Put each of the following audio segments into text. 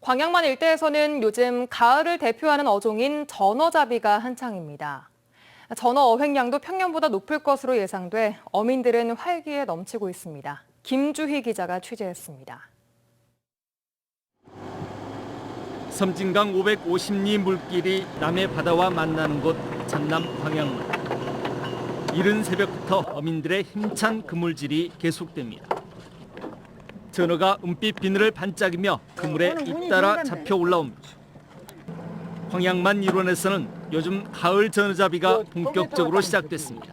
광양만 일대에서는 요즘 가을을 대표하는 어종인 전어잡이가 한창입니다. 전어 어획량도 평년보다 높을 것으로 예상돼 어민들은 활기에 넘치고 있습니다. 김주희 기자가 취재했습니다. 섬진강 550리 물길이 남해 바다와 만나는 곳 전남 광양만. 이른 새벽부터 어민들의 힘찬 그물질이 계속됩니다. 전어가 은빛 비늘을 반짝이며 그물에 잇따라 잡혀 올라옵니다. 광양만 일원에서는 요즘 가을 전어잡이가 본격적으로 시작됐습니다.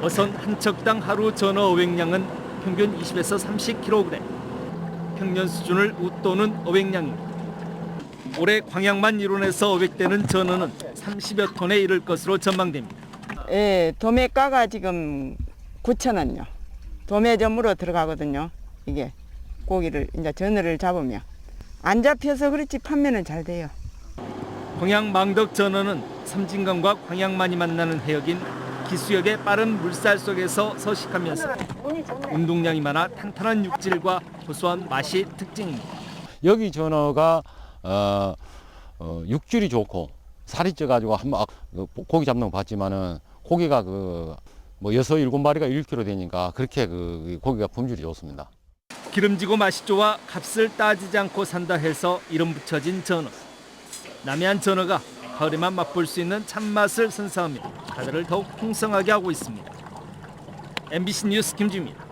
어선 한 척당 하루 전어 어획량은 평균 20에서 30kg. 평년 수준을 웃도는 어획량입니다. 올해 광양만 일원에서 어획되는 전어는 30여 톤에 이를 것으로 전망됩니다. 예, 도매가가 지금 9천 원요. 도매점으로 들어가거든요. 이게 고기를 이제 전어를 잡으면 안 잡혀서 그렇지 판매는 잘 돼요. 광양 망덕 전어는 삼진강과 광양만이 만나는 해역인 기수역의 빠른 물살 속에서 서식하면서 운동량이 많아 탄탄한 육질과 고소한 맛이 특징입니다. 여기 전어가 어, 어, 육질이 좋고 살이 쪄가지고 한번 아, 그 고기 잡는 거 봤지만은 고기가 그 뭐 여섯 일곱 마리가 1kg 되니까 그렇게 그 고기가 품질이 좋습니다. 기름지고 맛이 좋아 값을 따지지 않고 산다 해서 이름 붙여진 전어. 남해안 전어가 가을에만 맛볼 수 있는 참맛을 선사하며 바다를 더욱 풍성하게 하고 있습니다. MBC 뉴스 김주입니다.